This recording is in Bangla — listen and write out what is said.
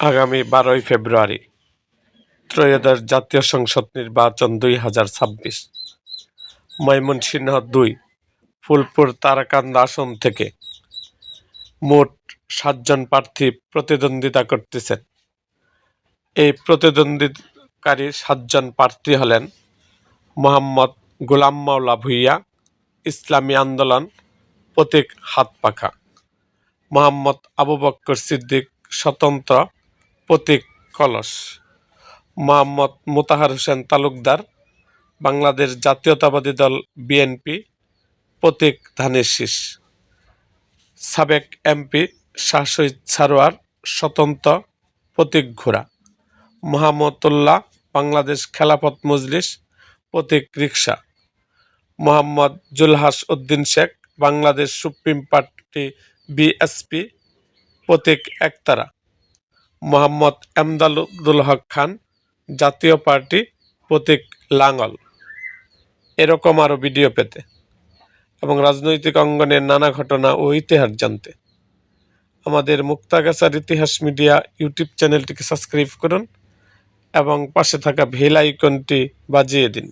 আগামী বারোই ফেব্রুয়ারি, ত্রয়োদশ জাতীয় সংসদ নির্বাচন দুই হাজার ছাব্বিশ। ময়মনসিংহ দুই, ফুলপুর তারাকান্দ আসন থেকে মোট সাতজন প্রার্থী প্রতিদ্বন্দ্বিতা করতেছেন। এই প্রতিদ্বন্দ্বিতাকারী সাতজন প্রার্থী হলেন মোহাম্মদ গোলাম মাওলা ভুইয়া, ইসলামী আন্দোলন, প্রতীক হাত পাখা মোহাম্মদ আবু বক্কর সিদ্দিক স্বতন্ত্র প্রতীক কলস। মোহাম্মদ মোতাহার হোসেন তালুকদার, বাংলাদেশ জাতীয়তাবাদী দল বিএনপি, প্রতীক ধানের শীষ। সাবেক এমপি শাহ শহীদ সারোয়ার স্বতন্ত্র প্রতীক ঘোড়া। মোহাম্মদুল্লাহ, বাংলাদেশ খেলাফত মজলিস, প্রতীক রিক্সা Mohammad Julhas Uddin Sheikh, Bangladesh supreme party BSP, প্রতীক একতারা। মোহাম্মদ এমদাদুল হক খান, জাতীয় পার্টি প্রতীক লাঙ্গল এরকম আরও ভিডিও পেতে এবং রাজনৈতিক অঙ্গনের নানা ঘটনা ও ইতিহাস জানতে। আমাদের মুক্তাগাছার ইতিহাস মিডিয়া ইউটিউব চ্যানেলটিকে সাবস্ক্রাইব করুন এবং পাশে থাকা ভেল আইকনটি বাজিয়ে দিন।